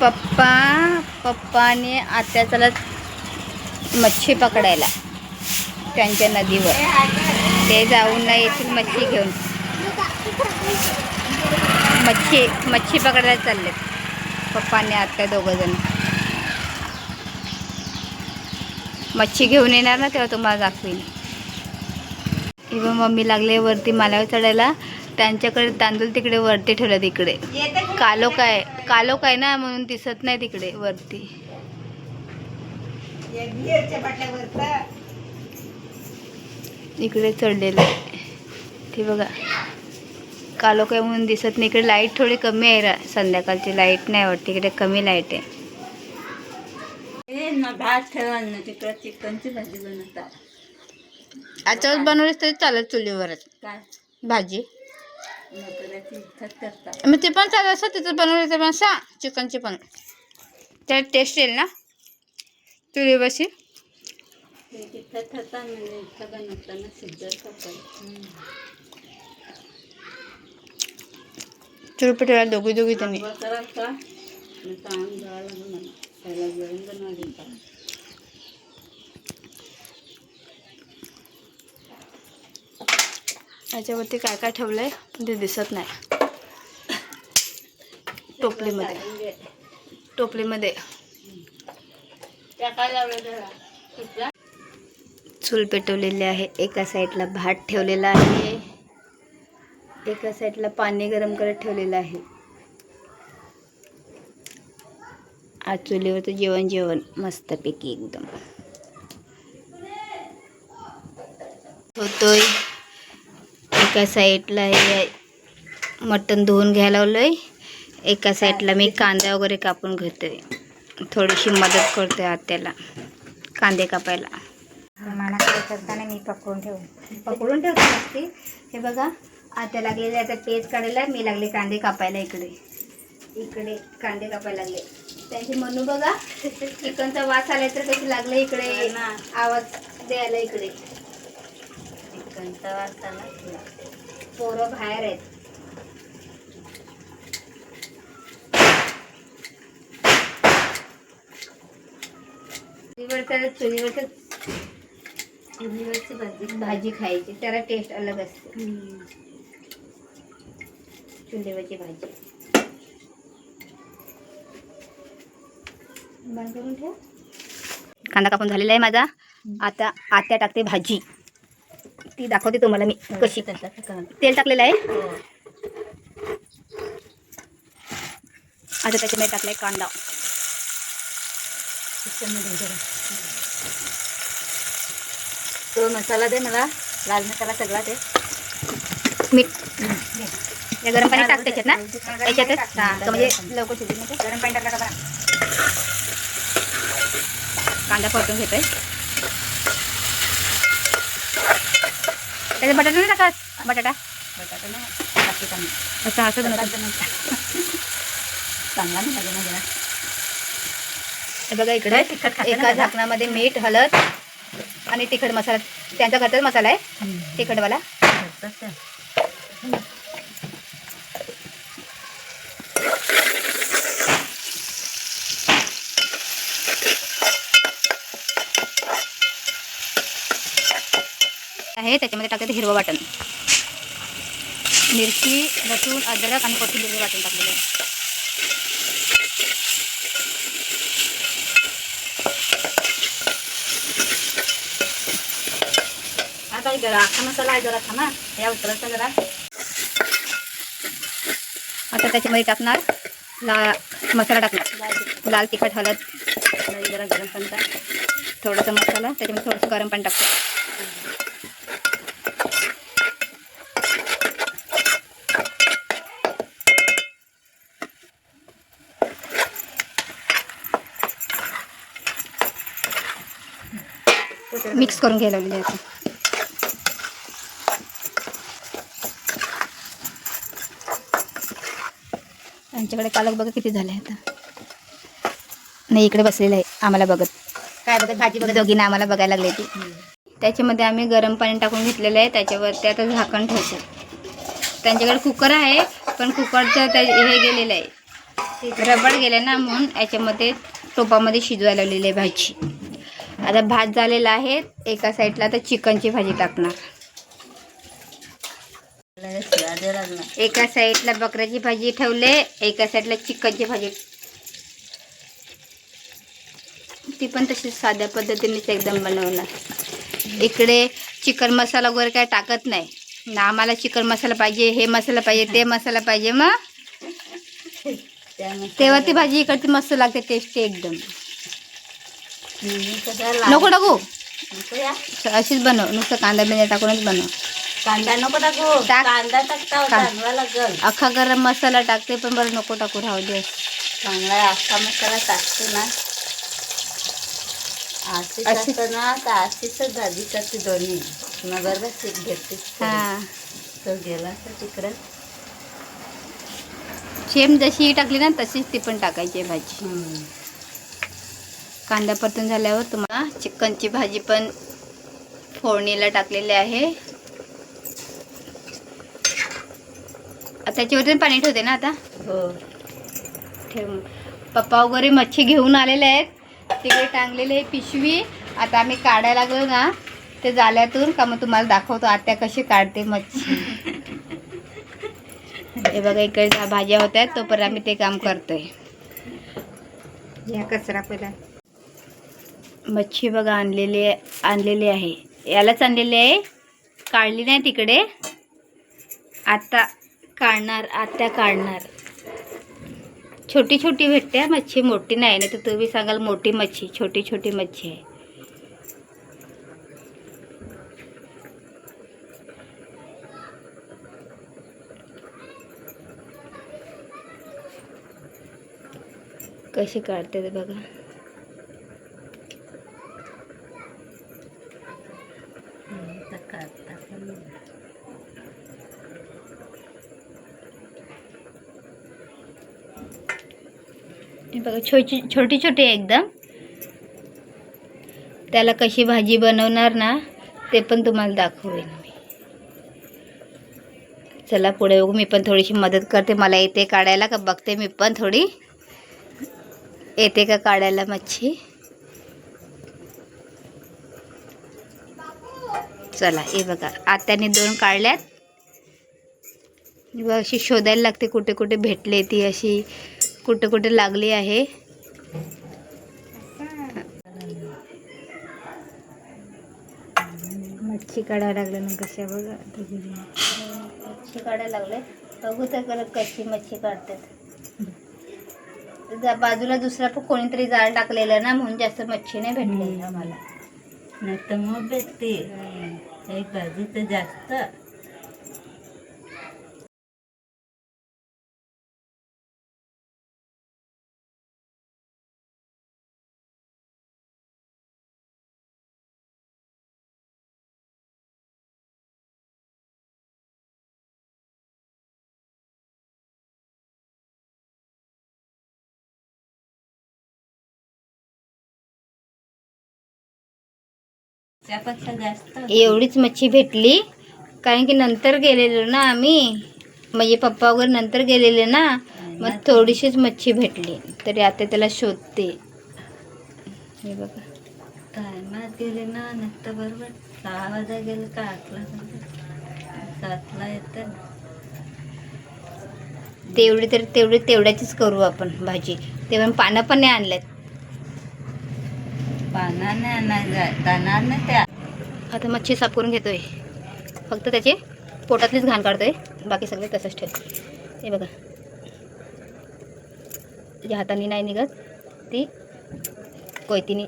पप्पा पप्पाने आत्या चालत मच्छी पकडायला. त्यांच्या नदीवर. ते जाऊन नाही येथील मच्छी घेऊन. मच्छी मच्छी पकडायला चालले. पप्पाने आत्या दोघंजण. मच्छी घेऊन येणार ना तेव्हा तुम्हाला दाखवीन. इव्हा मम्मी लागले वरती मालावर चढायला. त्यांच्याकडे तांदूळ तिकडे वरती ठेवलं तिकडे. कालो काय कालो काय ना म्हणून दिसत नाही तिकडे वरती. इकडे चढलेलं आहे. ते बघा. कालो काय म्हणून दिसत नाही. इकडे लाइट थोडी कमी आहे रा- संध्याकाळची लाइट नाही वाटते इकडे कमी लाइट आहे. भात ठेवा ना तिकडं. चिकनची भाजी बनवतात. आजच बनवलीस तरी चालत चुलीवरच. काय? भाजी. मग ते पण चालू असं तिथं बनवलं ते पण सांग चिकनची पण. त्यात टेस्ट येईल ना? तुरी बशी तिथं म्हणजे दोघी दोघी त्यांनी कराल का मग काम जावं लागेल मला पहिला जेवण बनवायला का याच्यावरती काय काय ठेवलं पण ते दिसत नाही. टोपलीमध्ये. टोपलीमध्ये. चूल पेटवलेली आहे. एका साईडला भात ठेवलेला आहे. एका साईडला पाणी गरम करत ठेवलेलं आहे. आज चुलीवरचं जेवण जेवण मस्तपैकी एकदम. होतोय. एका साईडला हे मटण धुवून घ्यायला लावलंय. एका साईडला मी कांदा वगैरे कापून घेते थोडीशी मदत करते आत्याला कांदे कापायला. मला काय करताना मी पकडून ठेवून पकडून ठेवते नसती हे बघा आता लागलेले आता पेज काढायला मी लागले कांदे कापायला इकडे. इकडे कांदे कापायला लागले. त्यांची मनू बघा चिकनचा वास आला तर कशी लागले इकडे. ना. आवाज द्यायला इकडे. आला पोरं बाहेर आहेत. चुलीवरचं चुलीवरचं चुलीवरची भाजी भाजी खायची. त्याला टेस्ट अलग असते. चुलीवरची भाजी. बंद करून ठेव. कांदा कापून झालेला आहे माझा. आता आत्या टाकते भाजी. ती दाखवते तुम्हाला मी कशी. तेल टाकलेलं आहे. हो. आता त्याच्यामध्ये टाकलाय कांदा. तो मसाला दे मला. लाल मसाला सगळा दे. मीठ. हे गरम पाणी टाक त्याच्यात ना. याच्यातच हां तर म्हणजे लवकर शिजून गरम पाणी टाकलं का कांदा परतून घेतोय. त्याच्यात बटाटा नाही टाकत? बटाटा? बटाटा नाही. टाकते? असं बनवतात. चांगला नाही लागेल ना जरा. हे बघा इकडे एका? झाकणामध्ये मीठ हळद आणि तिखट मसाला. त्यांचा घरचाच मसाला आहे तिखटवाला. आहे. त्याच्यामध्ये टाकते हिरवं वाटण. मिरची लसूण अद्रक आणि कोथिंबीर वाटण टाकलेलं आहे. आता जरा अख्खा मसाला आहे जरा थांबा. या उतरायचा जरा. आता त्याच्यामध्ये टाकणार ला मसाला टाकणार. लाल तिखट हळद जरा गरम पाणी थोडंसं थोडासा मसाला त्याच्यामध्ये थोडंसं गरम पाणी टाकतो. मिक्स करून घ्यायला लावलेली आहे आता. त्यांच्याकडे पालक बघा किती झाले आता नाही इकडे बसलेलं आहे आम्हाला बघत. काय बघत? भाजी बघत? दोघींना आम्हाला बघायला लागले ती त्याच्यामध्ये आम्ही गरम पाणी टाकून घेतलेलं आहे त्याच्यावरती आता झाकण ठेवतो. त्यांच्याकडे कुकर आहे पण कुकरचं त्या हे गेलेलं आहे. रबड गेले ना म्हणून याच्यामध्ये टोपामध्ये शिजवायला लावलेली आहे भाजी. आता भात झालेला आहे. एका साईडला आता चिकनची भाजी टाकणार. एका साईडला बकऱ्याची भाजी ठेवले. एका साईडला चिकनची भाजी. ती पण तशी साध्या पद्धतीनेच एकदम बनवणार. इकडे चिकन मसाला वगैरे काय टाकत नाही. ना आम्हाला चिकन मसाला पाहिजे हे मसाला पाहिजे ते मसाला पाहिजे मग. तेव्हा ती भाजी इकडची मस्त लागते टेस्टी एकदम. नको टाकू. नको या. अशीच बनव. नुसतं कांदा बिंदा टाकूनच बनव. कांदा नको टाकू. कांदा टाकता अख्खा गरम मसाला टाकते पण बरं नको टाकू राहू दे. चांगला अख्खा मसाला टाकतो ना. असतं ना तर अशीच भाजी करते दोन्ही? मग बरोबर सीट घेते हां. तो गेला तर तिकडं? सेम जशी टाकली ना तशीच ती पण टाकायची भाजी. कांदा परतून झाल्यावर तुम्हाला चिकनची भाजी पण फोडणीला टाकलेली आहे. आता त्याच्यावरती पाणी ठेवते ना आता? हो. ठेव पप्पा वगैरे मच्छी घेऊन आलेले आहेत. तिकडे टांगलेली आहे पिशवी. आता आम्ही काढायला लागलो ना ते जाल्यातून का मग तुम्हाला दाखवतो आत्या कशी काढते मच्छी. हे बघा इकडे ज्या भाज्या होत्या तोपर्यंत आम्ही ते काम करतोय. या कचरा पहिला. मच्छी बघा आणलेली आहे आणलेली आहे. यालाच आणलेली आहे. काढली नाही तिकडे. आत्ता काढणार आत्या काढणार. छोटी छोटी भेटते मच्छी मोठी नाही ना तर तुम्ही सांगाल मोठी मच्छी छोटी छोटी मच्छी आहे. कशी काढते ते बघा हम्म, तर काढता पण नाही. हे बघा छोटी छोटी छोटी एकदम. त्याला कशी भाजी बनवणार ना ते पण तुम्हाला दाखवेन मी. चला पुढे बघू. मी पण थोडीशी मदत करते. मला येते काढायला का बघते मी पण थोडी. येते का काढायला मच्छी? चला हे बघा. आत्याने दोन काढल्यात. बघा, अशी शोधायला लागते कुठे कुठे भेटले ती अशी. कुठे कुठे लागली आहे? मच्छी काढायला लागलं ना कशा बघा. मच्छी काढायला लागले. बघू तर करत कशी मच्छी काढतात. बाजूला दुसरा पण कोणीतरी जाळ टाकलेलं ना म्हणून जास्त मच्छी नाही भेटली. आम्हाला नाही तर मग भेटते एक भाजी तर जास्त. त्यापेक्षा जास्त एवढीच मच्छी भेटली. कारण की नंतर गेलेलो ना आम्ही. म्हणजे पप्पा वगैरे नंतर गेलेले ना. मग थोडीशीच मच्छी भेटली. तरी आता त्याला शोधते. हे बघा. टायमात गेले ना. नंतर बरोबर सहा वाजा गेले का आठला सातला येतं. तेवढी तरी तेवढी तेवढ्याचीच करू आपण भाजी. ते पण पानं पण नाही आणल्यात. पानाने आणायला त्या. आता मच्छी साफ करून घेतोय. फक्त त्याचे पोटातलीच घाण काढतोय. बाकी सगळे तसंच ठेव. हे बघा. तुझ्या हाताने नाही निघत ती कोयतीने.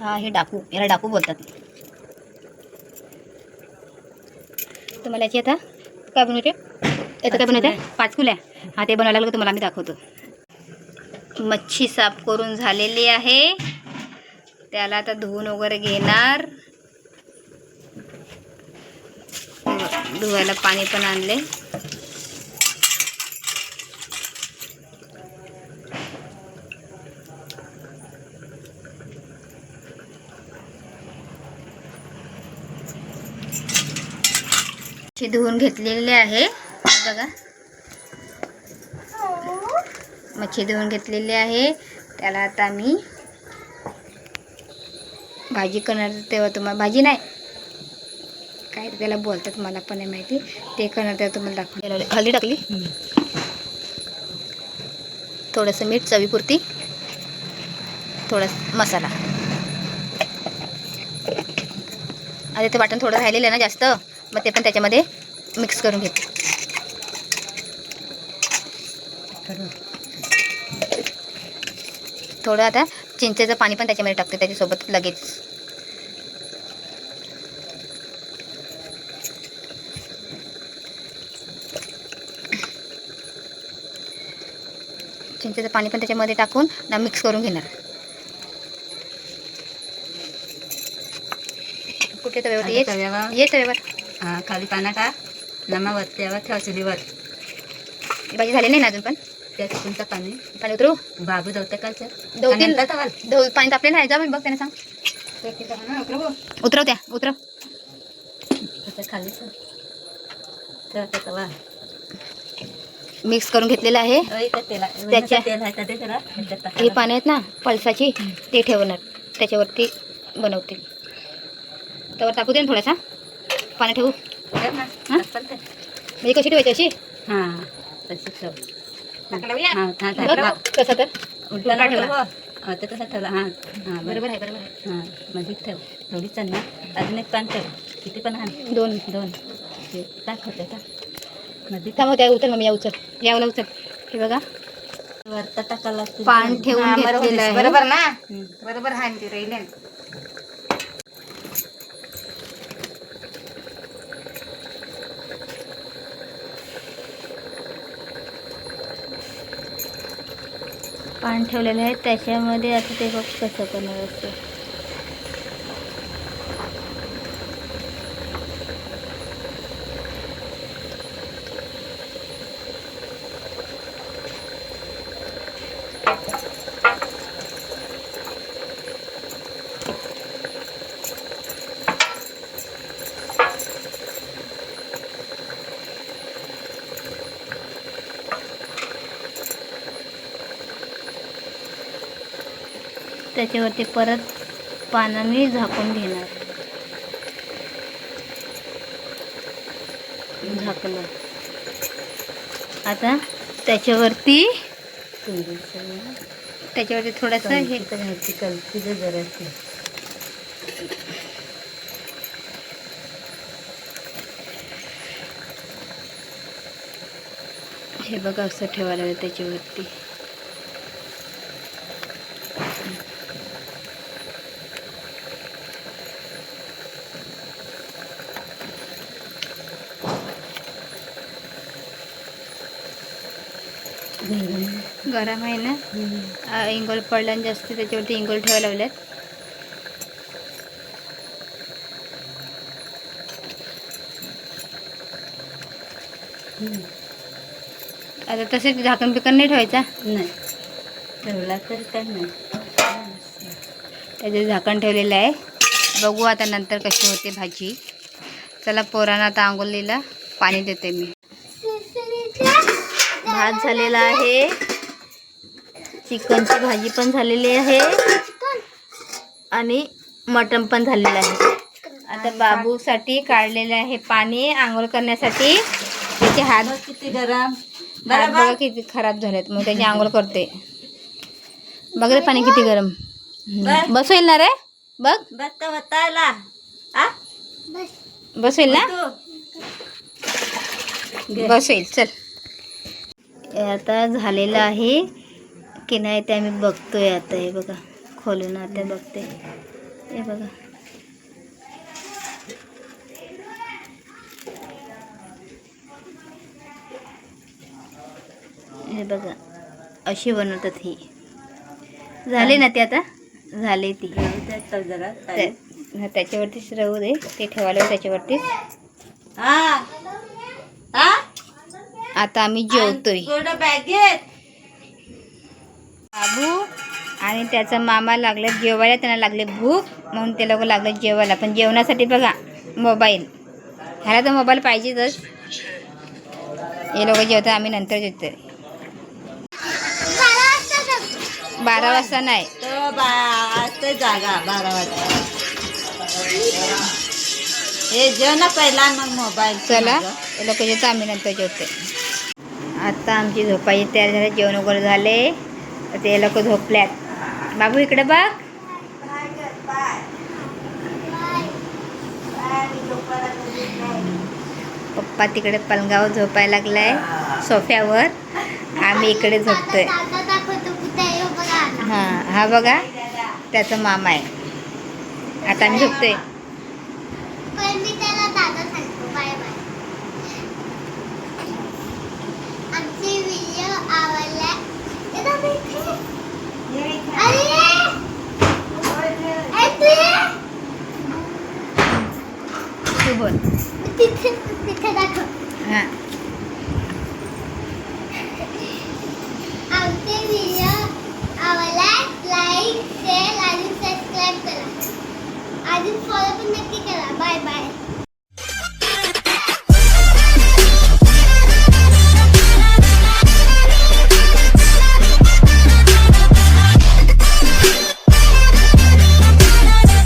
हा हे डाकू. याला डाकू बोलतात. तुम्हाला याची आता काय बनवते? याचं काय बनवते? पाच कुल्या हा ते बनवायला लागलं तुम्हाला आम्ही दाखवतो. मच्छी साफ करून झालेली आहे. त्याला आता धुवून वगैरे घेणार. धुवायला पाणी पण आणले धुवून घेतलेले आहे. बघा. मच्छी धुवून घेतलेली आहे. त्याला आता मी भाजी करणार तेव्हा तुम्हाला भाजी नाही. काय ते त्याला बोलतात मला पण नाही माहिती. ते करणार तेव्हा तुम्हाला दाखवून हळदी टाकली. थोडंसं मीठ चवीपुरती. थोडं मसाला. आता ते वाटण थोडं राहिलेलं आहे ना जास्त. मग ते पण त्याच्यामध्ये मिक्स करून घेते. थोडं आता चिंचेचं पाणी पण त्याच्यामध्ये टाकते त्याच्यासोबत लगेच. चिंचेचं पाणी पण त्याच्यामध्ये टाकून ना मिक्स करून घेणार. कुठे तव्यावर? ये तव्यावर. ये तव्यावर. हा खाली पाना टाक नमा वरत्यावर ठेव चुलीवर. भाजी झाली नाही ना अजून पण? त्या चिकनचं पाणी. पाणी उतरू. बाबू दवतील नंतर तवाल. दव पाणी तापले नाही जा बघ त्याने सांग. उतरव त्या. उतरव खाली तवा. मिक्स करून घेतलेलं आहे. तेला- त्याच्या- का. हे पाणी आहेत ना पळसाची ते ठेवणार. त्याच्यावरती बनवतील. त्यावर टाकू दे ना थोडासा. पाणी ठेवू. म्हणजे कशी ठेवायची अशी? हा तशी ठेव. हा, हा. कसं तर. उलटा ठेवला. हो ते तसं ठेवला. हा हा बरोबर आहे बरोबर आहे. हां मध्ये ठेव. थोडी चन्ना अजून एक पान ठेव. किती पण आण. दोन. दोन. ते टाक होते का थांब त्या उचल मग या उचल. यावला उचल. हे बघा. वरता टाकायला पान ठेवून बरोबर ना. बरोबर आहे ते राहिले पान ठेवलेलं आहे त्याच्यामध्ये आता ते बघ कसं करणार त्याच्यावरती परत पानाने झाकून घेणार. झाकलं आता त्याच्यावरती त्याच्यावरती थोडंसं हे घ्यायची कलती जराशी हे बघा असं ठेवायला त्याच्यावरती. गरम आहे ना. इंगोल पडला आणि जास्त त्याच्यावरती इंगोल ठेवायला लावल्यात आता तसे झाकण बिकन नाही ठेवायचा? नाही. ठेवला तर काय नाही. त्याचं झाकण ठेवलेलं आहे. बघू आता नंतर कशी होते भाजी. चला पोरांना आता आंघोलीला पाणी देते मी. भात झालेला आहे. चिकनची भाजी पण झालेली आहे. आणि मटण पण झालेलं आहे. आता बाबूसाठी काढलेलं आहे पाणी आंघोळ करण्यासाठी. त्याचे हात किती गरम. हात बघा किती खराब झालेत. मग त्याची आंघोळ करते. बघ रे पाणी किती गरम. बस. होईल ना रे? बघ. बत्ता वतायला. आ? बस. होईल ना? तू घे. बस होईल. चल. आता झालेलं आहे. की नाही ते आम्ही बघतोय आता हे बघा. खोलून आता बघते. हे बघा. हे बघा. अशी बनवतात ही. झाले ना ते आता? झाले ती. त्याच्यावरतीच राहू दे. ते ठेवायला त्याच्यावरतीच आता आम्ही जेवतोय. थोडं बॅगेत. बाबू. आणि त्याचा मामा लागला जेवायला त्यांना लागले भूक. म्हणून ते लोक लागले जेवायला. पण जेवणासाठी बघा मोबाईल. ह्याला तर मोबाईल पाहिजेच हे लोक जेवतात आम्ही नंतर जेवतोय बारा वाजता नाही. तर बा असते जागा बारा वाजता. हे जेव ना पहिला मग मोबाईल. चला हे लोक जेवतात आम्ही नंतर जेवतोय आता आमची झोपायची तयार झाली जेवण वगैरे झाले. ते लोक झोपल्यात. बाबू इकडे बघ. पप्पा तिकडे पलंगावर झोपायला लागलाय सोफ्यावर. आम्ही इकडे झोपतोय. हां हा बघा. त्याचा मामा आहे. आता आम्ही झोपतोय. বল পিঠে দেখো হ্যাঁ I didn't follow the